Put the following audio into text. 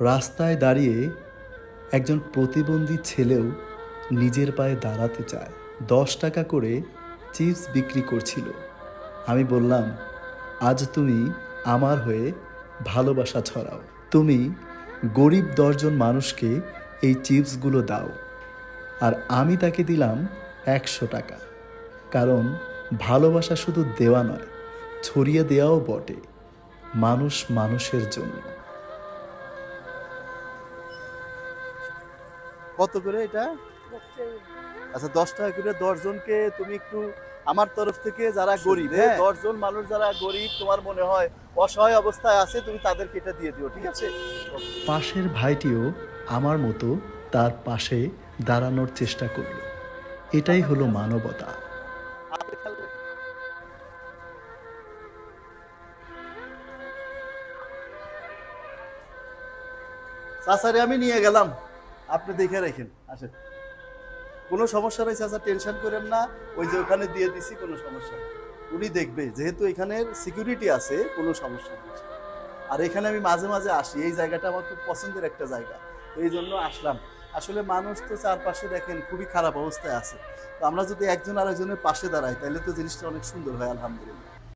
রাস্তায় দাঁড়িয়ে একজন প্রতিবন্ধী ছেলেও নিজের পায়ে দাঁড়াতে চায়। দশ টাকা করে চিপস বিক্রি করছিল। আমি বললাম, আজ তুমি আমার হয়ে ভালোবাসা ছড়াও। তুমি গরিব দশজন মানুষকে এই চিপসগুলো দাও। আর আমি তাকে দিলাম একশো টাকা। কারণ ভালোবাসা শুধু দেওয়া নয়, ছড়িয়ে দেওয়াও বটে। মানুষ মানুষের জন্য। কত করে এটা? আচ্ছা দশ টাকা করে দশ জনকে তুমি একটু আমার তরফ থেকে যারা গরিব হ্যাঁ? দশ জন মানুষ যারা গরিব তোমার মনে হয় অসহায় অবস্থায় আছে তুমি তাদেরকে এটা দিয়ে দিও ঠিক আছে? পাশের ভাইটিও আমার মতো তার পাশে দাঁড়ানোর চেষ্টা করল। এটাই হলো মানবতা। চাচারে আমি নিয়ে গেলাম। আপনি দেখে রাখেন, আসেন। কোনো সমস্যা নেই চাচা টেনশন করেন না। ওই যে ওখানে দিয়ে দিছি, কোনো সমস্যা উনি দেখবে, যেহেতু এখানের সিকিউরিটি আছে, কোনো সমস্যা নেই। আর এখানে আমি মাঝে মাঝে আসি, এই জায়গাটা আমার খুব পছন্দের একটা জায়গা। এই জন্য আসলাম। আসলে মানুষ তো চারপাশে দেখেন, খুবই খারাপ অবস্থায় আছে। তো আমরা যদি একজন আরেকজনের পাশে দাঁড়াই, তাহলে তো জিনিসটা অনেক সুন্দর হয়, আলহামদুলিল্লাহ।